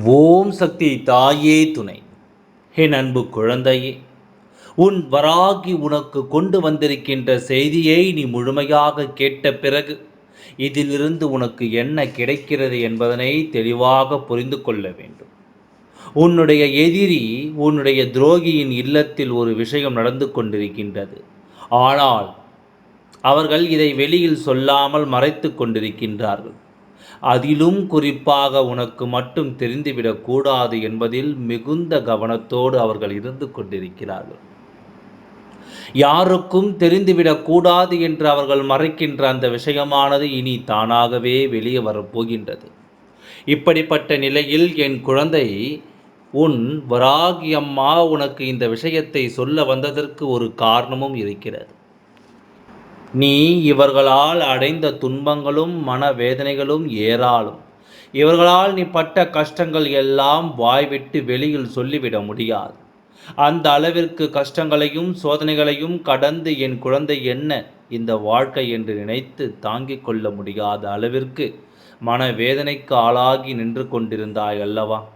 ஓம் சக்தி தாயே துணை. என் அன்பு குழந்தையே உன் வராகி உனக்கு கொண்டு வந்திருக்கின்ற செய்தியை நீ முழுமையாக கேட்ட பிறகு இதிலிருந்து உனக்கு என்ன கிடைக்கிறது என்பதனை தெளிவாக புரிந்து கொள்ள வேண்டும். உன்னுடைய எதிரி உன்னுடைய துரோகியின் இல்லத்தில் ஒரு விஷயம் நடந்து கொண்டிருக்கின்றது. ஆனால் அவர்கள் இதை வெளியில் சொல்லாமல் மறைத்து கொண்டிருக்கின்றார்கள். அதிலும் குறிப்பாக உனக்கு மட்டும் தெரிந்துவிடக்கூடாது என்பதில் மிகுந்த கவனத்தோடு அவர்கள் இருந்து கொண்டிருக்கிறார்கள். யாருக்கும் தெரிந்துவிடக்கூடாது என்று அவர்கள் மறைக்கின்ற அந்த விஷயமானது இனி தானாகவே வெளியே வரப்போகின்றது. இப்படிப்பட்ட நிலையில் என் குழந்தை உன் வராகி அம்மா உனக்கு இந்த விஷயத்தை சொல்ல வந்ததற்கு ஒரு காரணமும் இருக்கிறது. நீ இவர்களால் அடைந்த துன்பங்களும் மனவேதனைகளும் ஏராளம். இவர்களால் நீ பட்ட கஷ்டங்கள் எல்லாம் வாய்விட்டு வெளியில் சொல்லிவிட முடியாது. அந்த அளவிற்கு கஷ்டங்களையும் சோதனைகளையும் கடந்து என் குழந்தை என்ன இந்த வாழ்க்கை என்று நினைத்து தாங்கிக் கொள்ள முடியாத அளவிற்கு மனவேதனைக்கு ஆளாகி நின்று கொண்டிருந்தாய் அல்லவா?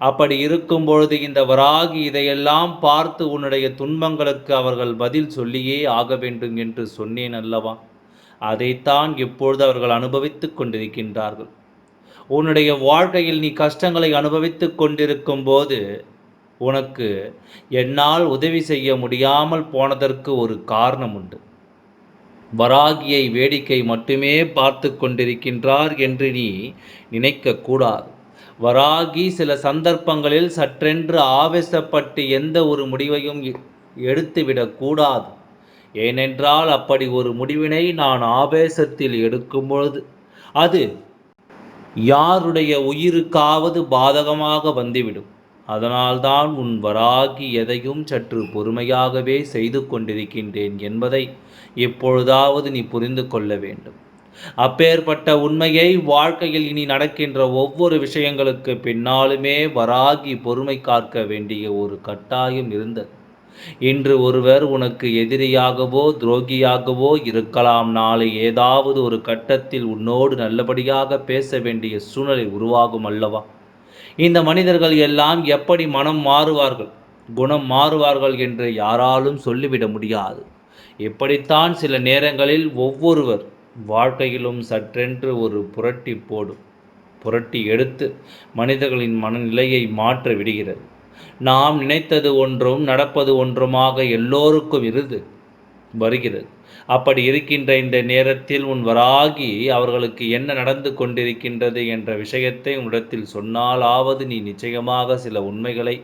அப்படி இருக்கும் பொழுது இந்த வராகி இதையெல்லாம் பார்த்து உன்னுடைய துன்பங்களுக்கு அவர்கள் பதில் சொல்லியே ஆக வேண்டும் என்று சொன்னேன் அல்லவா? அதைத்தான் இப்பொழுது அவர்கள் அனுபவித்துக் கொண்டிருக்கின்றார்கள். உன்னுடைய வாழ்க்கையில் நீ கஷ்டங்களை அனுபவித்துக் கொண்டிருக்கும் போது உனக்கு என்னால் உதவி செய்ய முடியாமல் போனதற்கு ஒரு காரணம் உண்டு. வராகியை வேடிக்கை மட்டுமே பார்த்து கொண்டிருக்கின்றார் என்று நீ நினைக்கக்கூடாது வராகி சில சந்தர்ப்பங்களில் சற்றென்று ஆவேசப்பட்டு எந்த ஒரு முடிவையும் எடுத்துவிடக்கூடாது ஏனென்றால் அப்படி ஒரு முடிவினை நான் ஆவேசத்தில் எடுக்கும் பொழுது அது யாருடைய உயிருக்காவது பாதகமாக வந்துவிடும். அதனால்தான் உன் வராகி எதையும் சற்று பொறுமையாகவே செய்து கொண்டிருக்கின்றேன் என்பதை எப்பொழுதாவது நீ புரிந்து கொள்ள வேண்டும். அப்பேற்பட்ட உண்மையை வாழ்க்கையில் இனி நடக்கின்ற ஒவ்வொரு விஷயங்களுக்கு பின்னாலுமே வராகி பொறுமை காக்க வேண்டிய ஒரு கட்டாயம் இருந்தது. இன்று ஒருவர் உனக்கு எதிரியாகவோ துரோகியாகவோ இருக்கலாம். நாளை ஏதாவது ஒரு கட்டத்தில் உன்னோடு நல்லபடியாக பேச வேண்டிய சூழ்நிலை உருவாகும் அல்லவா? இந்த மனிதர்கள் எல்லாம் எப்படி மனம் மாறுவார்கள்? குணம் மாறுவார்கள் என்று யாராலும் சொல்லிவிட முடியாது. இப்படித்தான் சில நேரங்களில் ஒவ்வொருவர் வாழ்க்கையிலும் சற்றென்று ஒரு புரட்டி போடும் புரட்டி எடுத்து மனிதர்களின் மனநிலையை மாற்ற விடுகிறது. நாம் நினைத்தது ஒன்றும் நடப்பது ஒன்றுமாக எல்லோருக்கும் இருது வருகிறது. அப்படி இருக்கின்ற இந்த நேரத்தில் உன் வராகி அவர்களுக்கு என்ன நடந்து கொண்டிருக்கின்றது என்ற விஷயத்தை உன்னிடத்தில் சொன்னாலாவது நீ நிச்சயமாக சில உண்மைகளை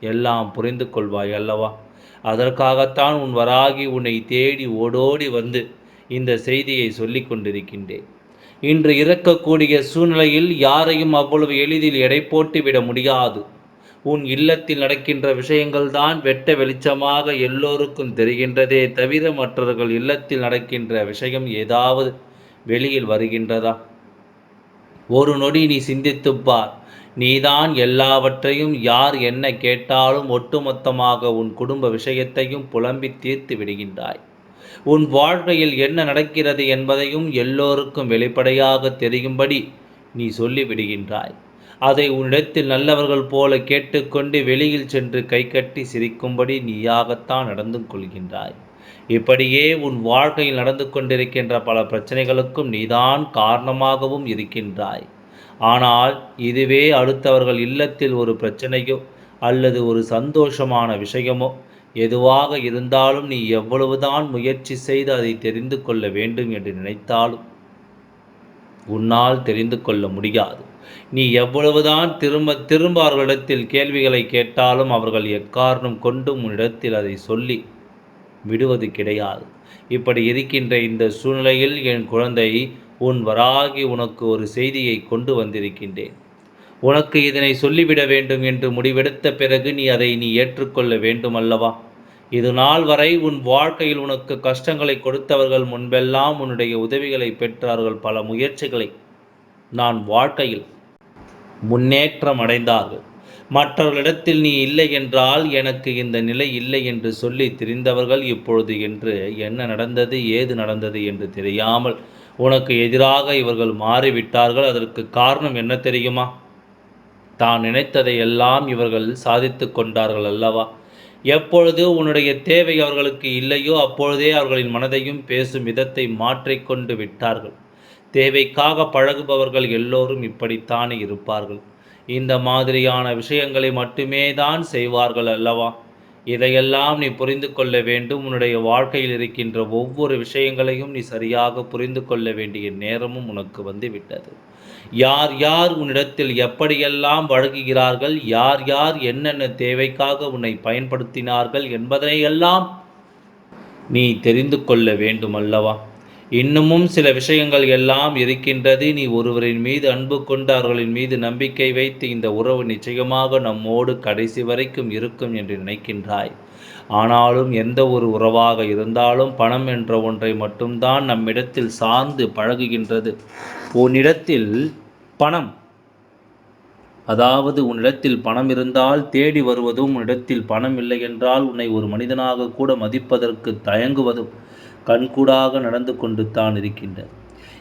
எல்லாம் புரிந்து கொள்வாய் அல்லவா? அதற்காகத்தான் உன் வராகி உன்னை தேடி ஓடோடி வந்து இந்த செய்தியை சொல்லிக் கொண்டிருக்கின்றேன். இன்று இறக்கக்கூடிய சூழ்நிலையில் யாரையும் அவ்வளவு எளிதில் எடை போட்டு விட முடியாது. உன் இல்லத்தில் நடக்கின்ற விஷயங்கள் தான் வெட்ட வெளிச்சமாக எல்லோருக்கும் தெரிகின்றதே தவிர மற்றவர்கள் இல்லத்தில் நடக்கின்ற விஷயம் ஏதாவது வெளியில் வருகின்றதா? ஒரு நொடி நீ சிந்தித்துப்பார் நீதான் எல்லாவற்றையும் யார் என்ன கேட்டாலும் ஒட்டுமொத்தமாக உன் குடும்ப விஷயத்தையும் புலம்பி தீர்த்து விடுகின்றாய். உன் வாழ்க்கையில் என்ன நடக்கிறது என்பதையும் எல்லோருக்கும் வெளிப்படையாக தெரியும்படி நீ சொல்லிவிடுகின்றாய். அதை உன்னிடத்தில் நல்லவர்கள் போல கேட்டுக்கொண்டு வெளியில் சென்று கை கட்டி சிரிக்கும்படி நீயாகத்தான் நடந்து கொள்கின்றாய். இப்படியே உன் வாழ்க்கையில் நடந்து கொண்டிருக்கின்ற பல பிரச்சனைகளுக்கும் நீதான் காரணமாகவும் இருக்கின்றாய். ஆனால் இதுவே அடுத்தவர்கள் இல்லத்தில் ஒரு பிரச்சனையோ அல்லது ஒரு சந்தோஷமான விஷயமோ எதுவாக இருந்தாலும் நீ எவ்வளவுதான் முயற்சி செய்து அதை தெரிந்து கொள்ள வேண்டும் என்று நினைத்தாலும் உன்னால் தெரிந்து கொள்ள முடியாது. நீ எவ்வளவுதான் திரும்ப திரும்ப அவர்களிடத்தில் கேள்விகளை கேட்டாலும் அவர்கள் எக்காரணம் கொண்டும் உன்னிடத்தில் அதை சொல்லி விடுவது கிடையாது. இப்படி இருக்கின்ற இந்த சூழ்நிலையில் என் குழந்தை உன் வராகி உனக்கு ஒரு செய்தியை கொண்டு வந்திருக்கின்றேன். உனக்கு இதனை சொல்லிவிட வேண்டும் என்று முடிவெடுத்த பிறகு நீ அதை நீ ஏற்றுக்கொள்ள வேண்டும் அல்லவா? இது நாள் வரை உன் வாழ்க்கையில் உனக்கு கஷ்டங்களை கொடுத்தவர்கள் முன்பெல்லாம் உன்னுடைய உதவிகளை பெற்றார்கள் பல முயற்சிகளை நான் வாழ்க்கையில் முன்னேற்றம் அடைந்தார்கள். மற்றவர்களிடத்தில் நீ இல்லை என்றால் எனக்கு இந்த நிலை இல்லை என்று சொல்லி தெரிந்தவர்கள் இப்பொழுது என்று என்ன நடந்தது ஏது நடந்தது என்று தெரியாமல் உனக்கு எதிராக இவர்கள் மாறிவிட்டார்கள். அதற்கு காரணம் என்ன தெரியுமா? தான் நினைத்ததை எல்லாம் இவர்கள் சாதித்து கொண்டார்கள் அல்லவா? எப்பொழுது உன்னுடைய தேவை அவர்களுக்கு இல்லையோ அப்பொழுதே அவர்களின் மனதையும் பேசும் விதத்தை மாற்றிக்கொண்டு விட்டார்கள். தேவைக்காக பழகுபவர்கள் எல்லோரும் இப்படித்தானே இருப்பார்கள். இந்த மாதிரியான விஷயங்களை மட்டுமே தான் செய்வார்கள் அல்லவா? இதையெல்லாம் நீ புரிந்து கொள்ள வேண்டும். உன்னுடைய வாழ்க்கையில் இருக்கின்ற ஒவ்வொரு விஷயங்களையும் நீ சரியாக புரிந்து கொள்ள வேண்டிய நேரமும் உனக்கு வந்து விட்டது. யார் யார் உன்னிடத்தில் எப்படியெல்லாம் வழங்குகிறார்கள்? யார் யார் என்னென்ன தேவைக்காக உன்னை பயன்படுத்தினார்கள் என்பதனையெல்லாம் நீ தெரிந்து கொள்ள வேண்டும் அல்லவா இன்னமும் சில விஷயங்கள் எல்லாம் இருக்கின்றது. நீ ஒருவரின் மீது அன்பு கொண்டு அவர்களின் மீது நம்பிக்கை வைத்து இந்த உறவு நிச்சயமாக நம்மோடு கடைசி வரைக்கும் இருக்கும் என்று நினைக்கின்றாய். ஆனாலும் எந்த ஒரு உறவாக இருந்தாலும் பணம் என்ற ஒன்றை மட்டும்தான் நம்மிடத்தில் சார்ந்து பழகுகின்றது. உன்னிடத்தில் பணம். அதாவது உன்னிடத்தில் பணம் இருந்தால் தேடி வருவதும் உன்னிடத்தில் பணம் இல்லை என்றால் உன்னை ஒரு மனிதனாக கூட மதிப்பதற்கு தயங்குவதும் கண்கூடாக நடந்து கொண்டு தான் இருக்கின்றது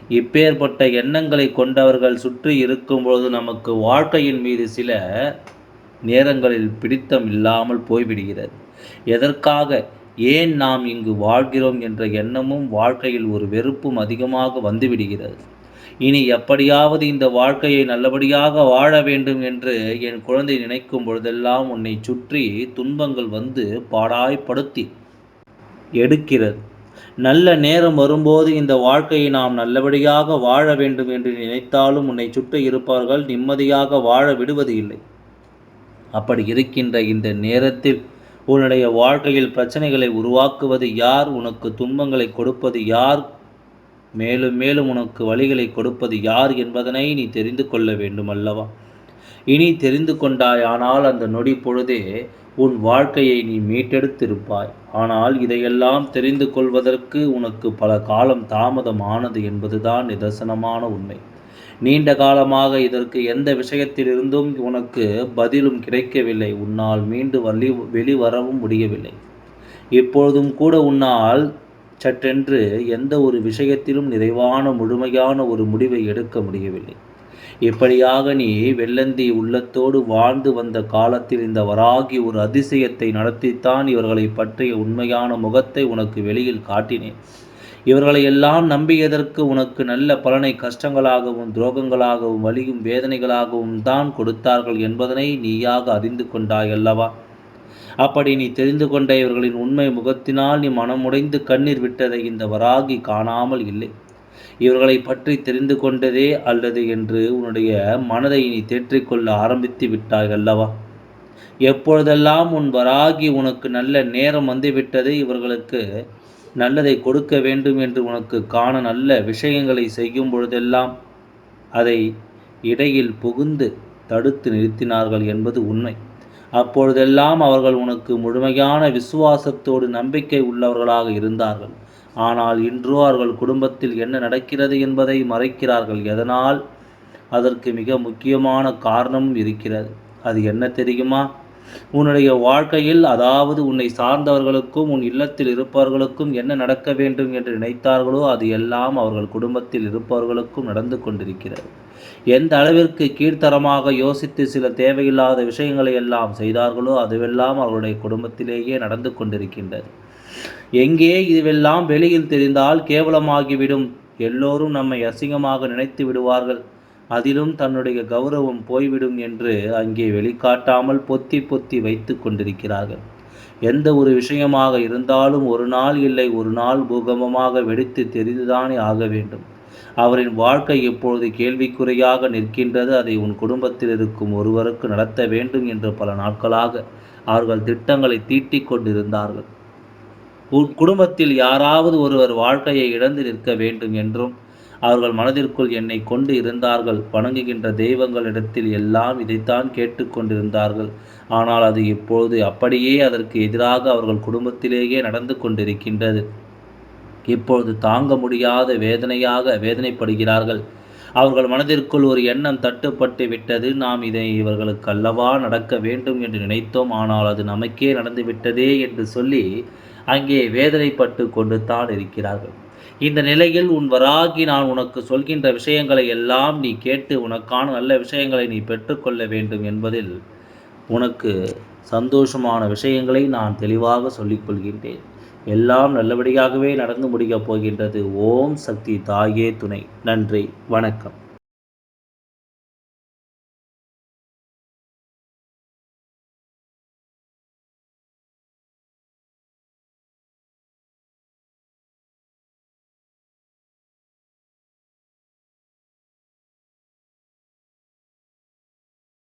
இப்பேற்பட்ட எண்ணங்களை கொண்டவர்கள் சுற்றி இருக்கும்பொழுது நமக்கு வாழ்க்கையின் மீது சில நேரங்களில் பிடித்தம் இல்லாமல் போய்விடுகிறது. எதற்காக? ஏன் நாம் இங்கு வாழ்கிறோம் என்ற எண்ணமும் வாழ்க்கையில் ஒரு வெறுப்பும் அதிகமாக வந்துவிடுகிறது. இனி எப்படியாவது இந்த வாழ்க்கையை நல்லபடியாக வாழ வேண்டும் என்று என் குழந்தை நினைக்கும் பொழுதெல்லாம் உன்னை சுற்றி துன்பங்கள் வந்து பாடாய்ப்படுத்தி எடுக்கிறது. நல்ல நேரம் வரும்போது இந்த வாழ்க்கையை நாம் நல்லபடியாக வாழ வேண்டும் என்று நினைத்தாலும் உன்னை சுற்றி இருப்பார்கள் நிம்மதியாக வாழ விடுவது இல்லை. அப்படி இருக்கின்ற இந்த நேரத்தில் உன்னுடைய வாழ்க்கையில் பிரச்சனைகளை உருவாக்குவது யார்? உனக்கு துன்பங்களை கொடுப்பது யார்? மேலும் மேலும் உனக்கு வழிகளை கொடுப்பது யார் என்பதனை நீ தெரிந்து கொள்ள வேண்டும் அல்லவா? இனி தெரிந்து கொண்டாயானால் அந்த நொடி பொழுதே உன் வாழ்க்கையை நீ மீட்டெடுத்திருப்பாய். ஆனால் இதையெல்லாம் தெரிந்து கொள்வதற்கு உனக்கு பல காலம் தாமதமானது என்பதுதான் நிதர்சனமான உண்மை. நீண்ட காலமாக இதற்கு எந்த விஷயத்திலிருந்தும் உனக்கு பதிலும் கிடைக்கவில்லை. உன்னால் மீண்டு வழி வெளிவரவும் முடியவில்லை. இப்பொழுதும் கூட உன்னால் சற்றென்று எந்த ஒரு விஷயத்திலும் நிறைவான முழுமையான ஒரு முடிவை எடுக்க முடியவில்லை. இப்படியாக நீ வெள்ளந்தி உள்ளத்தோடு வாழ்ந்து வந்த காலத்தில் இந்த வராகி ஒரு அதிசயத்தை நடத்தித்தான் இவர்களை பற்றிய உண்மையான முகத்தை உனக்கு வெளியில் காட்டினேன். இவர்களை எல்லாம் நம்பியதற்கு உனக்கு நல்ல பலனை கஷ்டங்களாகவும் துரோகங்களாகவும் வலியும் வேதனைகளாகவும் தான் கொடுத்தார்கள் என்பதனை நீயாக அறிந்து கொண்டாய் அல்லவா அப்படி நீ தெரிந்து கொண்ட இவர்களின் உண்மை முகத்தினால் நீ மனமுடைந்து கண்ணீர் விட்டதை இந்த வராகி காணாமல் இல்லை. இவர்களை பற்றி தெரிந்து கொண்டதே அல்லது என்று உன்னுடைய மனதை நீ தேற்றிக்கொள்ள ஆரம்பித்து விட்டாய் அல்லவா எப்பொழுதெல்லாம் உன் வராகி உனக்கு நல்ல நேரம் வந்துவிட்டது இவர்களுக்கு நல்லதை கொடுக்க வேண்டும் என்று உனக்கு காண நல்ல விஷயங்களை செய்யும் பொழுதெல்லாம் அதை இடையில் புகுந்து தடுத்து நிறுத்தினார்கள் என்பது உண்மை. அப்பொழுதெல்லாம் அவர்கள் உனக்கு முழுமையான விசுவாசத்தோடு நம்பிக்கை உள்ளவர்களாக இருந்தார்கள். ஆனால் இன்றோ அவர்கள் குடும்பத்தில் என்ன நடக்கிறது என்பதை மறைக்கிறார்கள். எதனால்? அதற்கு மிக முக்கியமான காரணமும் இருக்கிறது. அது என்ன தெரியுமா? உன்னுடைய வாழ்க்கையில் அதாவது உன்னை சார்ந்தவர்களுக்கும் உன் இல்லத்தில் இருப்பவர்களுக்கும் என்ன நடக்க வேண்டும் என்று நினைத்தார்களோ அது எல்லாம் அவர்கள் குடும்பத்தில் இருப்பவர்களுக்கும் நடந்து கொண்டிருக்கிறது. எந்த அளவிற்கு கீழ்த்தரமாக யோசித்து சில தேவையில்லாத விஷயங்களை எல்லாம் செய்தார்களோ அதுவெல்லாம் அவர்களுடைய குடும்பத்திலேயே நடந்து கொண்டிருக்கின்றது. எங்கே இதுவெல்லாம் வெளியில் தெரிந்தால் கேவலமாகிவிடும். எல்லோரும் நம்மை அசிங்கமாக நினைத்து விடுவார்கள். அதிலும் தன்னுடைய கௌரவம் போய்விடும் என்று அங்கே வெளிக்காட்டாமல் பொத்தி பொத்தி வைத்து கொண்டிருக்கிறார்கள். எந்த ஒரு விஷயமாக இருந்தாலும் ஒரு நாள் இல்லை ஒரு நாள் பூகம்பமாக வெடித்து தெரிந்துதானே ஆக வேண்டும். அவரின் வாழ்க்கை இப்பொழுது கேள்விக்குறையாக நிற்கின்றது அதை உன் குடும்பத்தில் இருக்கும் ஒருவருக்கு நடத்த வேண்டும் என்று பல நாட்களாக அவர்கள் திட்டங்களை தீட்டிக் கொண்டிருந்தார்கள். உன் குடும்பத்தில் யாராவது ஒருவர் வாழ்க்கையை இழந்து நிற்க வேண்டும் என்றும் அவர்கள் மனதிற்குள் என்னை கொண்டு இருந்தார்கள். வணங்குகின்ற தெய்வங்களிடத்தில் எல்லாம் இதைத்தான் கேட்டுக்கொண்டிருந்தார்கள் ஆனால் அது இப்பொழுது அப்படியே அதற்கு எதிராக அவர்கள் குடும்பத்திலேயே நடந்து கொண்டிருக்கின்றது. இப்பொழுது தாங்க முடியாத வேதனையாக வேதனைப்படுகிறார்கள். அவர்கள் மனதிற்குள் ஒரு எண்ணம் தட்டுப்பட்டு விட்டது. நாம் இதை இவர்களுக்கு அல்லவா நடக்க வேண்டும் என்று நினைத்தோம். ஆனால் அது நமக்கே நடந்து விட்டதே என்று சொல்லி அங்கே வேதனைப்பட்டு கொண்டு தான் இருக்கிறார்கள். இந்த நிலையில் உன் வராகி நான் உனக்கு சொல்கின்ற விஷயங்களை எல்லாம் நீ கேட்டு உனக்கான நல்ல விஷயங்களை நீ பெற்றுக்கொள்ள வேண்டும் என்பதில் உனக்கு சந்தோஷமான விஷயங்களை நான் தெளிவாக சொல்லிக்கொள்கின்றேன் எல்லாம் நல்லபடியாகவே நடந்து முடிக்கப் போகின்றது. ஓம் சக்தி தாயே துணை. நன்றி. வணக்கம்.